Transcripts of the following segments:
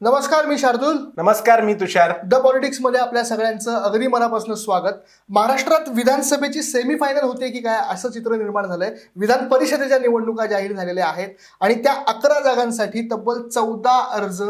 नमस्कार मी शार्दूल. नमस्कार मी तुषार. द पॉलिटिक्समध्ये आपल्या सगळ्यांचं अगदी मनापासून स्वागत. महाराष्ट्रात विधानसभेची सेमीफायनल होते की काय असं चित्र निर्माण झालंय. विधान परिषदेच्या निवडणुका जाहीर झालेल्या आहेत आणि त्या अकरा जागांसाठी तब्बल चौदा अर्ज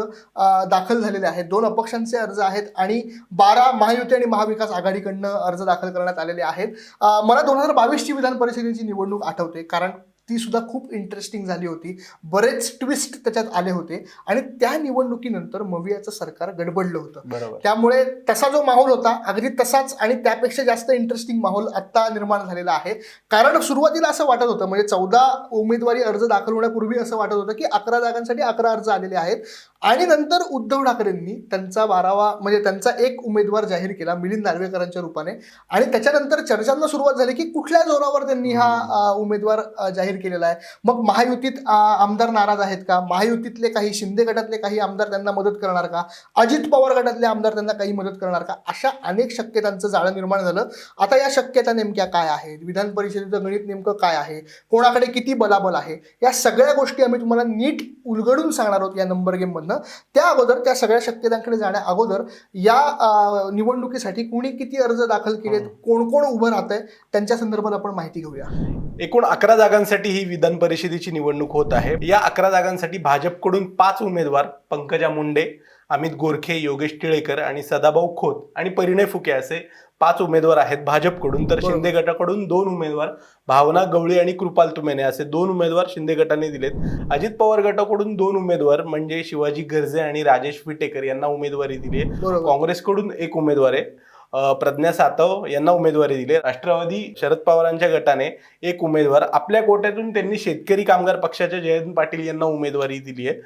दाखल झालेले आहेत. दोन अपक्षांचे अर्ज आहेत आणि बारा महायुती आणि महाविकास आघाडीकडनं अर्ज दाखल करण्यात आलेले आहेत. मला दोन हजार बावीसची विधान परिषदेची निवडणूक आठवते. कारण ती सुद्धा खूप इंटरेस्टिंग झाली होती. बरेच ट्विस्ट त्याच्यात आले होते. आणि त्या निवडणुकीनंतर मवियाचं सरकार गडबडलं होतं. बरोबर. त्यामुळे तसा जो माहोल होता अगदी तसाच आणि त्यापेक्षा जास्त इंटरेस्टिंग माहोल आत्ता निर्माण झालेला आहे. कारण सुरुवातीला असं वाटत होतं म्हणजे चौदा उमेदवारी अर्ज दाखल होण्यापूर्वी असं वाटत होतं की अकरा जागांसाठी अकरा अर्ज आलेले आहेत. आणि नंतर उद्धव ठाकरेंनी त्यांचा बारावा म्हणजे त्यांचा एक उमेदवार जाहीर केला मिलिंद नार्वेकरांच्या रूपाने. आणि त्याच्यानंतर चर्चांना सुरुवात झाली की कुठल्या जोरावर त्यांनी हा उमेदवार जाहीर केलेला आहे? मग महायुतीत आमदार नाराज आहेत का? महायुतीतले काही शिंदे गटातले काही आमदार त्यांना मदत करणार का? अजित पवार गटातले आमदार त्यांना काही मदत करणार का? अशा अनेक शक्यतांचं जाळं निर्माण झालं. आता या शक्यता नेमक्या काय आहेत? विधान परिषदेचं गणित नेमकं काय आहे? कोणाकडे किती बलाबल आहे? या सगळ्या गोष्टी आम्ही तुम्हाला नीट उलगडून सांगणार आहोत या नंबर गेममधनं त्या अगोदर त्या सगळ्या शक्यतांकडे जाण्या अगोदर या निवडणुकीसाठी कुणी किती अर्ज दाखल केलेत कोण कोण उभं राहत आहे त्यांच्या संदर्भात आपण माहिती घेऊया. एकूण अकरा जागांसाठी ही विधान परिषदेची निवडणूक होत आहे. या अकरा जागांसाठी भाजपकडून पाच उमेदवार पंकजा मुंडे अमित गोरखे योगेश टिळेकर आणि सदाभाऊ खोत आणि परिणय फुके असे पाच उमेदवार आहेत भाजपकडून. तर. शिंदे गटाकडून दोन उमेदवार भावना गवळी आणि कृपाल तुमेने असे दोन उमेदवार शिंदे गटाने दिलेत. अजित पवार गटाकडून दोन उमेदवार म्हणजे शिवाजी गर्जे आणि राजेश विटेकर यांना उमेदवारी दिली आहे काँग्रेसकडून एक उमेदवार आहे. प्रज्ञा सातव यांना उमेदवारी दिली राष्ट्रवादी शरद पवारांच्या गटाने एक उमेदवार. आपल्या कोट्यातून त्यांनी शेतकरी कामगार पक्षाच्या जयंत पाटील यांना उमेदवारी दिली आहे.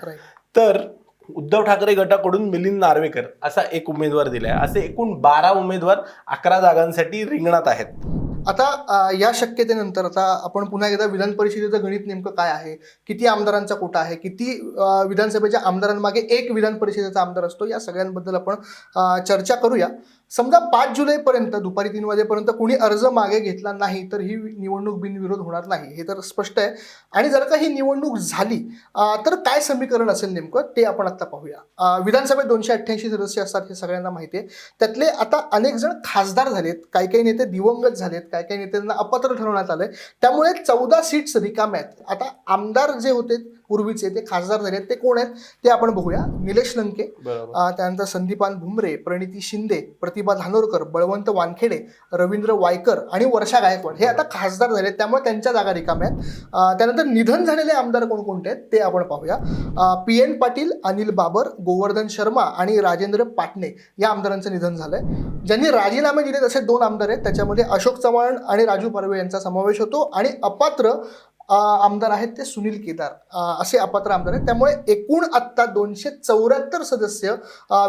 तर उद्धव ठाकरे गटाकडून मिलिंद नार्वेकर असा एक उमेदवार दिलाय. असे एकूण बारा उमेदवार अकरा जागांसाठी रिंगणात आहेत. आता या शक्यतेनंतर आता आपण पुन्हा एकदा विधान परिषदेचं गणित नेमकं काय आहे? किती आमदारांचा कोटा आहे? किती विधानसभेच्या आमदारांमागे एक विधान परिषदेचा आमदार असतो? या सगळ्यांबद्दल आपण चर्चा करूया. समजा पाच जुलैपर्यंत दुपारी तीन वाजेपर्यंत कुणी अर्ज मागे घेतला नाही तर ही निवडणूक बिनविरोध होणार नाही हे तर स्पष्ट आहे. आणि जर का ही निवडणूक झाली तर काय समीकरण असेल नेमकं ते आपण आत्ता पाहूया. विधानसभेत दोनशे अठ्ठ्याऐंशी सदस्य असतात हे सगळ्यांना माहिती आहे. त्यातले आता अनेक जण खासदार झालेत काही काही नेते दिवंगत झालेत काही काही नेत्यांना अपात्र ठरवण्यात आलंय. त्यामुळे चौदा सीट्स रिकाम्या आहेत. आता आमदार जे होते पूर्वीचे ते खासदार झालेत ते कोण आहेत? ते आपण बघूया. निलेश लंके त्यानंतर संदीपान भुमरे प्रणिती शिंदे प्रतिभा धानोरकर बळवंत वानखेडे रवींद्र वायकर आणि वर्षा गायकवाड हे आता खासदार झाले त्यामुळे त्यांच्या जागा रिकाम्या आहेत. त्यानंतर निधन झालेले आमदार कोणकोणते आहेत ते आपण पाहूया. पी एन पाटील अनिल बाबर गोवर्धन शर्मा आणि राजेंद्र पाटणे या आमदारांचं निधन झालंय. ज्यांनी राजीनामे दिले तसे दोन आमदार आहेत. त्याच्यामध्ये अशोक चव्हाण आणि राजू पर्वे यांचा समावेश होतो. आणि अपात्र आमदार आहेत ते सुनील केदार. असे अपात्र आमदार आहेत. त्यामुळे एकूण आत्ता दोनशे चौऱ्याहत्तर सदस्य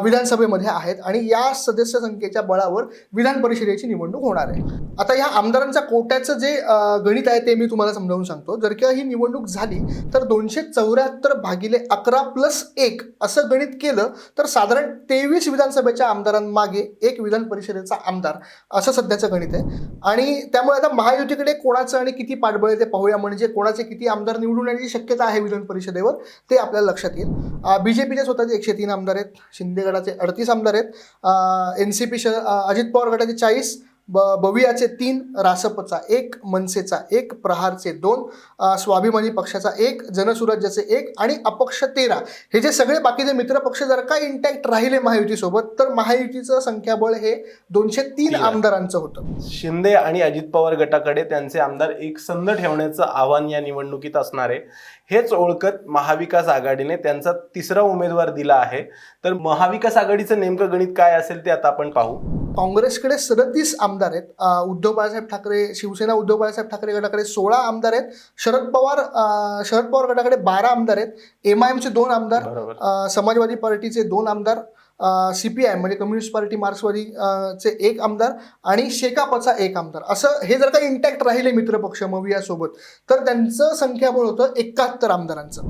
विधानसभेमध्ये आहेत आणि या सदस्य संख्येच्या बळावर विधान परिषदेची निवडणूक होणार आहे. आता या आमदारांच्या कोट्याचं जे गणित आहे ते मी तुम्हाला समजावून सांगतो. जर का ही निवडणूक झाली तर दोनशे चौऱ्याहत्तर भागिले अकरा प्लस एक असं गणित केलं तर साधारण तेवीस विधानसभेच्या आमदारांमागे एक विधान परिषदेचा आमदार असं सध्याचं गणित आहे. आणि त्यामुळे आता महायुतीकडे कोणाचं आणि किती पाठबळ आहे ते पाहूया. म्हणजे कोणाचे किती आमदार निवडून येण्याची शक्यता आहे विधान परिषदेवर ते आपल्याला लक्षात येईल. बी जे पीचे स्वतःचे एकशे तीन आमदार आहेत. शिंदे गटाचे अडतीस आमदार आहेत. एन सी पी श अजित पवार गटाचे चाळीस ब बवियाचे तीन रासपचा एक मनसेचा एक प्रहारचे दोन स्वाभिमानी पक्षाचा एक जनसुराज्याचे एक आणि अपक्ष तेरा. हे जे सगळे बाकीचे मित्र पक्ष जर का इंटॅक्ट राहिले महायुतीसोबत तर महायुतीचं संख्याबळ हे दोनशे तीन. आमदारांचं होतं. शिंदे आणि अजित पवार गटाकडे त्यांचे आमदार एक संध ठेवण्याचं आव्हान या निवडणुकीत असणार. आहे हेच ओळखत महाविकास आघाडीने त्यांचा तिसरा उमेदवार दिला आहे. तर महाविकास आघाडीचं नेमकं गणित काय असेल ते आता आपण पाहू. काँग्रेसकडे सदतीस आमदार आहेत. उद्धव बाळासाहेब ठाकरे शिवसेना उद्धव बाळासाहेब ठाकरे गटाकडे सोळा आमदार आहेत. शरद पवार शरद पवार गटाकडे बारा आमदार आहेत. एम आय एमचे दोन आमदार समाजवादी पार्टीचे दोन आमदार सी पी आय म्हणजे कम्युनिस्ट पार्टी मार्क्सवादी चे एक आमदार आणि शेकापचा एक आमदार. असं हे जर का इंटॅक्ट राहिले मित्रपक्ष मवियासोबत तर त्यांचं संख्याबळ होतं एकाहत्तर आमदारांचं.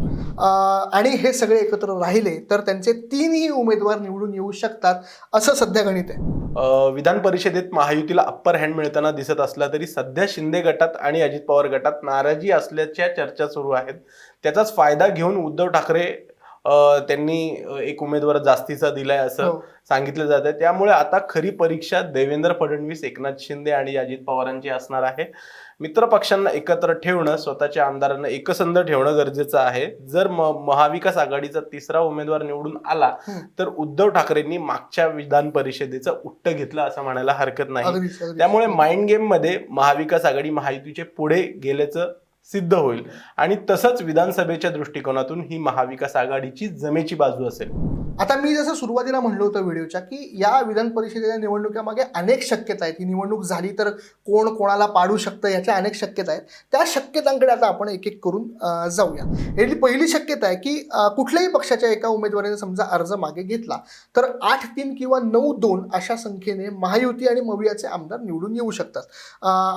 आणि हे सगळे एकत्र राहिले तर त्यांचे तीनही उमेदवार निवडून येऊ शकतात असं सध्या गणित आहे. विधान परिषदेत महायुतीला अप्पर हँड मिळताना दिसत असला तरी सध्या शिंदे गटात आणि अजित पवार गटात नाराजी असल्याच्या चर्चा सुरू आहेत. त्याचाच फायदा घेऊन उद्धव ठाकरे त्यांनी एक उमेदवार जास्तीचा दिलाय असं हो. सांगितलं जात आहे त्यामुळे आता खरी परीक्षा देवेंद्र फडणवीस एकनाथ शिंदे आणि अजित पवारांची असणार आहे मित्र पक्षांना एकत्र ठेवणं स्वतःच्या आमदारांना एकसंध ठेवणं गरजेचं आहे जर महाविकास आघाडीचा तिसरा उमेदवार निवडून आला. तर उद्धव ठाकरेंनी मागच्या विधान परिषदेचं उट्ट घेतलं असं म्हणायला हरकत नाही. त्यामुळे माइंड गेममध्ये महाविकास आघाडी महायुतीचे पुढे गेल्याचं सिद्ध होईल. आणि तसंच विधानसभेच्या दृष्टिकोनातून ही महाविकास आघाडीची जमेची बाजू असेल. आता मी जसं सुरुवातीला म्हणलं होतं व्हिडिओच्या की या विधान परिषदेच्या निवडणुकीमागे अनेक शक्यता आहेत. ही निवडणूक झाली तर कोण कोणाला पाडू शकतं याच्या अनेक शक्यता आहेत. त्या शक्यतांकडे आता आपण एक एक करून जाऊया. याची पहिली शक्यता आहे की कुठल्याही पक्षाच्या एका उमेदवाराने समजा अर्ज मागे घेतला तर आठ तीन किंवा नऊ दोन अशा संख्येने महायुती आणि मवियाचे आमदार निवडून येऊ शकतात.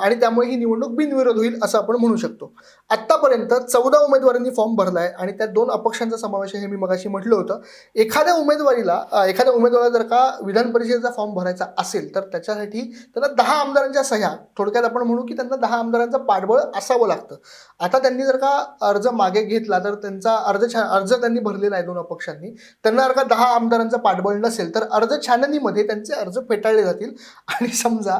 आणि त्यामुळे ही निवडणूक बिनविरोध होईल असं आपण म्हणू शकतो. आत्तापर्यंत चौदा उमेदवारांनी फॉर्म भरला आहे आणि त्यात दोन अपक्षांचा समावेश आहे हे मी मगाशी म्हटलं होतं. एखाद्या उमेदवारीला एखाद्या उमेदवाराला जर का विधान परिषदेचा फॉर्म भरायचा असेल तर त्याच्यासाठी त्यांना दहा आमदारांच्या सह्या थोडक्यात आपण म्हणू की त्यांना दहा आमदारांचं पाठबळ असावं लागतं. आता त्यांनी जर का अर्ज मागे घेतला तर त्यांचा अर्ज छा अर्ज त्यांनी भरलेला आहे दोन अपक्षांनी. त्यांना जर का दहा आमदारांचं पाठबळ नसेल तर अर्ज छाननीमध्ये त्यांचे अर्ज फेटाळले जातील. आणि समजा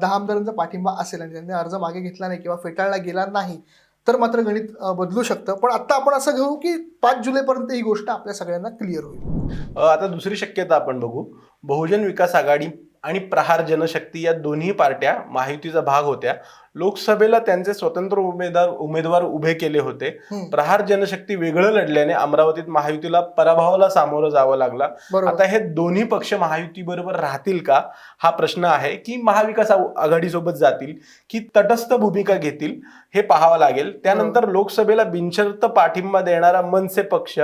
दहा आमदारांचा पाठिंबा असेल आणि त्यांनी अर्ज मागे घेतला नाही किंवा फेटाळला गेला नाही तर मात्र गणित बदलू शकतं. पण आत्ता आपण असं घेऊ की पाच जुलैपर्यंत ही गोष्ट आपल्या सगळ्यांना क्लिअर होईल. आता दुसरी शक्यता आपण बघू. बहुजन विकास आघाडी आणि प्रहार जनशक्ती या दोन्ही पार्ट्या महायुतीचा भाग होत्या. लोकसभेला त्यांचे स्वतंत्र उमेदवार उमेदवार उभे केले होते. प्रहार जनशक्ती वेगळं लढल्याने अमरावतीत महायुतीला पराभवाला सामोरं जावं लागला. आता हे दोन्ही पक्ष महायुती बरोबर राहतील का? हा प्रश्न आहे की महाविकास आघाडीसोबत जातील की तटस्थ भूमिका घेतील हे पाहावं लागेल. त्यानंतर लोकसभेला बिनशर्त पाठिंबा देणारा मनसे पक्ष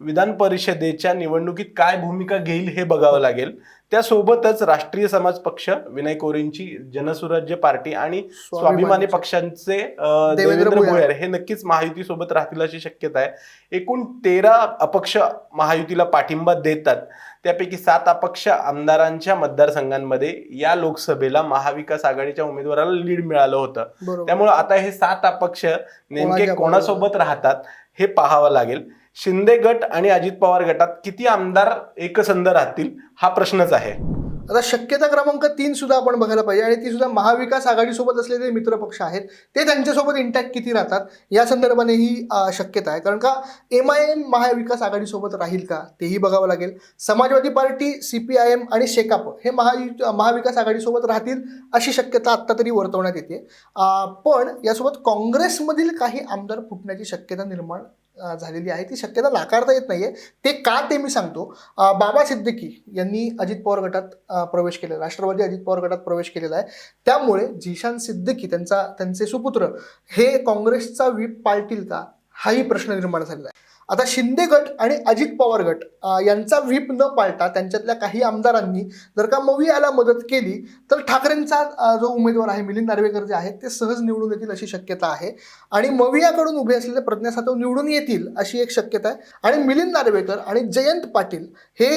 विधान परिषदेच्या निवडणुकीत काय भूमिका घेईल हे बघावं लागेल. त्यासोबतच राष्ट्रीय समाज पक्ष विनय कोरेंची जनसुराज्य पार्टी आणि स्वाभिमानी पक्षांचे देवेंद्र भुयार. हे नक्कीच महायुती सोबत राहतील अशी शक्यता आहे. एकूण तेरा अपक्ष महायुतीला पाठिंबा देतात. त्यापैकी सात अपक्ष आमदारांच्या मतदारसंघांमध्ये या लोकसभेला महाविकास आघाडीच्या उमेदवाराला लीड मिळालं होतं. त्यामुळे आता हे सात अपक्ष नेमके कोणासोबत राहतात हे पाहावं लागेल. शिंदे गट आणि अजित पवार गटात किती आमदार एकसंध राहतील हा प्रश्नच आहे. आता शक्यता क्रमांक तीन सुद्धा आपण बघायला पाहिजे आणि ती सुद्धा महाविकास आघाडीसोबत असलेले मित्रपक्ष आहेत ते त्यांच्यासोबत इंटॅक्ट किती राहतात? या संदर्भाने ही शक्यता आहे. कारण का एम आय एम महाविकास आघाडीसोबत राहील का तेही बघावं लागेल. Samajwadi party C P I M आणि शेकाप हे महायु महाविकास आघाडीसोबत राहतील अशी शक्यता आत्ता तरी वर्तवण्यात येते. पण यासोबत काँग्रेसमधील काही आमदार फुटण्याची शक्यता निर्माण झालेली आहे. ती शक्यता नाकारता येत नाहीये. ते का ते मी सांगतो. बाबा सिद्दीकी यांनी अजित पवार गटात प्रवेश केलेला राष्ट्रवादी अजित पवार गटात प्रवेश केलेला आहे. त्यामुळे झिशान सिद्दीकी त्यांचा त्यांचे सुपुत्र हे काँग्रेसचा व्हीप पाळतील का? हाही प्रश्न निर्माण झालेला आहे. आता शिंदे गट आणि अजित पवार गट यांचा व्हीप न पाळता त्यांच्यातल्या काही आमदारांनी जर का मवियाला मदत केली तर ठाकरेंचा जो उमेदवार आहे मिलिंद नार्वेकर जे आहेत ते सहज निवडून येतील अशी शक्यता आहे. आणि मवियाकडून उभे असलेले प्रज्ञा सातव निवडून येतील अशी एक शक्यता आहे. आणि मिलिंद नार्वेकर आणि जयंत पाटील हे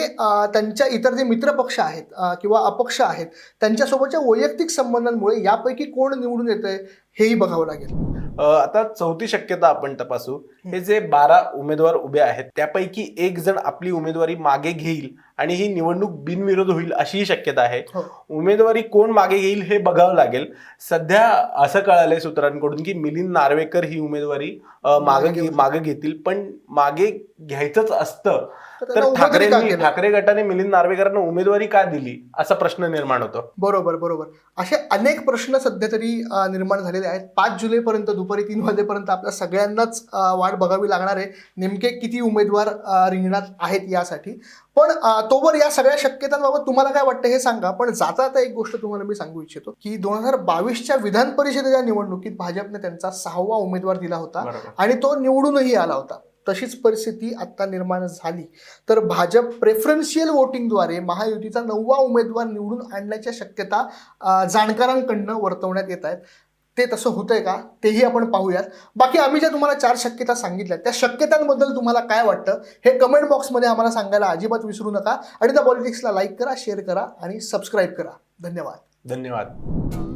त्यांच्या इतर जे मित्रपक्ष आहेत किंवा अपक्ष आहेत त्यांच्यासोबतच्या वैयक्तिक संबंधांमुळे यापैकी कोण निवडून येत आहे हेही बघावं लागेल. अ, आता चौथी शक्यता आपण तपासू. हे जे बारा उमेदवार उभे आहेत त्यापैकी एक जण आपली उमेदवारी मागे घेईल आणि ही निवडणूक बिनविरोध होईल अशीही शक्यता आहे. हो. उमेदवारी कोण मागे घेईल हे बघावं लागेल. सध्या असं कळालंय सूत्रांकडून की मिलिंद नार्वेकर ही उमेदवारी मागे मागे घेतील. पण मागे घ्यायचंच असतं. तर केलं? ठाकरे गटाने मिलिंद नार्वेकरांना उमेदवारी का दिली? असा प्रश्न निर्माण होतो. बरोबर बरोबर. असे अनेक प्रश्न सध्या तरी निर्माण झालेले आहेत. पाच जुलैपर्यंत दुपारी तीन वाजेपर्यंत आपल्या सगळ्यांनाच वाट बघावी लागणार आहे. नेमके किती उमेदवार रिंगणात आहेत यासाठी. पण तोवर या सगळ्या शक्यतांबाबत तुम्हाला काय वाटतं हे सांगा. पण जाता जाता एक गोष्ट तुम्हाला मी सांगू इच्छितो की दोन हजार बावीसच्या विधान परिषदेच्या निवडणुकीत भाजपने त्यांचा सहावा उमेदवार दिला होता आणि तो निवडूनही आला होता. तशीच परिस्थिती आता निर्माण झाली. तर भाजप प्रेफरन्शियल वोटिंगद्वारे महायुतीचा नववा उमेदवार निवडून आणण्याच्या शक्यता जाणकारांकडनं वर्तवण्यात येत आहेत. ते तसं होतंय का तेही आपण पाहूयात. बाकी आम्ही ज्या तुम्हाला चार शक्यता सांगितल्या त्या शक्यतांबद्दल तुम्हाला काय वाटतं हे कमेंट बॉक्समध्ये आम्हाला सांगायला अजिबात विसरू नका. आणि त्या पॉलिटिक्सला लाईक करा शेअर करा आणि सबस्क्राईब करा. धन्यवाद. धन्यवाद.